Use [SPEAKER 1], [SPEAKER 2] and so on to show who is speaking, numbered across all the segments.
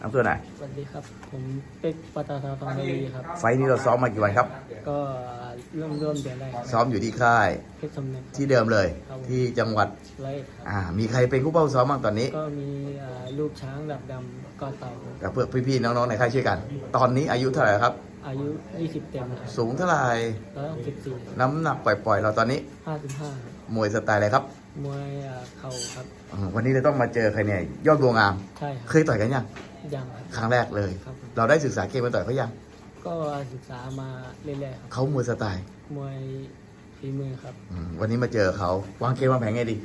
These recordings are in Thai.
[SPEAKER 1] น้ำตัวไหนอย
[SPEAKER 2] สวัสดีครับ ผมเป็กปตททองทวีครับ
[SPEAKER 1] ไฟล์นี้เราซ้อมมากี่วันครับ
[SPEAKER 2] ก็เริ่มร่วมเดือนแรกครับ
[SPEAKER 1] ซ้อมอยู่ที่ค่าย
[SPEAKER 2] เพชรสำเร็จครับ
[SPEAKER 1] ที่เดิมเลย
[SPEAKER 2] ครับ
[SPEAKER 1] ที่จังหวัด
[SPEAKER 2] ไลท์ครับ
[SPEAKER 1] อ่ามีใครเป็นผู้เป้าซ้อมบ้างตอนนี้
[SPEAKER 2] ก็มีอ่าลูกช้างดับดำกอเต่า
[SPEAKER 1] กับเพื่อนพี่ๆน้องๆในค่ายช่วยกัน ตอนนี้อายุเท่าไหร่ครับ
[SPEAKER 2] อายุ 20 เต็มครับ
[SPEAKER 1] สูงเท่าไหร่
[SPEAKER 2] 164
[SPEAKER 1] น้ำหนักปล่อยๆ เราตอนนี้
[SPEAKER 2] 55
[SPEAKER 1] มวยสไตล์อะไรครับ
[SPEAKER 2] มวยอ่าเข่าครับ
[SPEAKER 1] อ่าวันนี้เราต้องมาเจอใครเนี่ยยอดดวงงาม
[SPEAKER 2] ใช่ค
[SPEAKER 1] เครับยต่อยกันยัง
[SPEAKER 2] ยังครับ
[SPEAKER 1] ครั้งแรกเลย
[SPEAKER 2] ครับผม
[SPEAKER 1] เราได้ศึกษาเกมมาต่อยเขายัง
[SPEAKER 2] ก็ศึกษามาเรื่อยๆครับ
[SPEAKER 1] เขามวยสไตล์
[SPEAKER 2] มวยฝีมือครับ
[SPEAKER 1] อืมวันนี้มาเจอเขาวางเกมวางแผนไงดี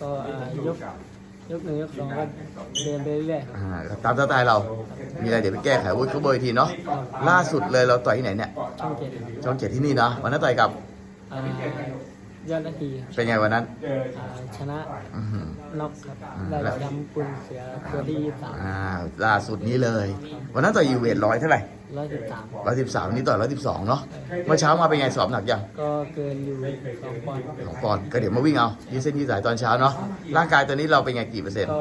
[SPEAKER 2] ก็อ่ายก ยกหนึ่งยกสองก็เดินไปเรื่อยๆครับ
[SPEAKER 1] อ่าตามสไตล์เรา มีอะไรเดี๋ยวไปแก้ไขวุ้ยเขาเบอร์อีกทีเนาะ ล่าสุดเลยเราต่อยที่ไหนเนี่ย
[SPEAKER 2] ช่องเจ็ด
[SPEAKER 1] ช่องเจ็ดที่นี่เนาะ วันนั้นต่อยกับ
[SPEAKER 2] อ่า ยอดนาทีครับ
[SPEAKER 1] เป็นไงวันนั้น
[SPEAKER 2] อ่าชนะ
[SPEAKER 1] อื้อหือ
[SPEAKER 2] น็อกครับ
[SPEAKER 1] อืม
[SPEAKER 2] ได้แชมป์ปุนเสือตัวที่ยี่สาม
[SPEAKER 1] อ่าล่าสุดนี้เลย วันนั้นต่อยยูเวทร้อยเท่าไหร่
[SPEAKER 2] ร้อยสิบสาม
[SPEAKER 1] ร้อยสิบสามนี่ต่อยร้อยสิบสองเนาะเมื่อเช้ามาเป็นไงสอบหนักยัง
[SPEAKER 2] ก็เกินอยู่สองปอนด์
[SPEAKER 1] สองปอนด์ก็เดี๋ยวมาวิ่งเอายืดเส้นยืดสายตอนเช้าเนาะร่างกายตอนนี้เราเป็นไงกี่เปอร์เซ็นต์
[SPEAKER 2] ก็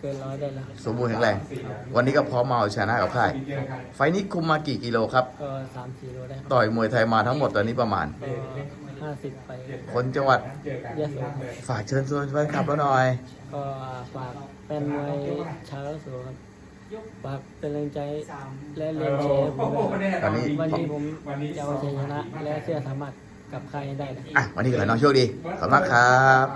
[SPEAKER 2] เกินร้อยได้แล้วครับ
[SPEAKER 1] สมบูรณ์แข็งแรง วันนี้ก็พร้อมมาเอาชนะกับค่ายไฟล์นี้คุมมากี่กิโลครับ
[SPEAKER 2] ก็สามสี่โลได้ครับ
[SPEAKER 1] ต่อยมวยไทยมาทั้งหมดตอนนี้ประมาณ
[SPEAKER 2] ก็ ห้าสิบไป
[SPEAKER 1] คนจังหวัด
[SPEAKER 2] ยะโสครับ
[SPEAKER 1] ฝากเชิญชวนแฟนคลับเราหน่อย
[SPEAKER 2] ก็ฝากแฟนมวยชาวโสครับฝากเป็นแรงใจและเลี้ยงเชียร์ให้ผมด้วยครับ
[SPEAKER 1] ตอนนี้
[SPEAKER 2] วันนี้ผมจะเอาชัยชนะ และเสื้อสามารถกลับค่ายให้ได้นะ
[SPEAKER 1] อะ วันนี้ขอให้น้องโชคดี ขอบคุณมากครับ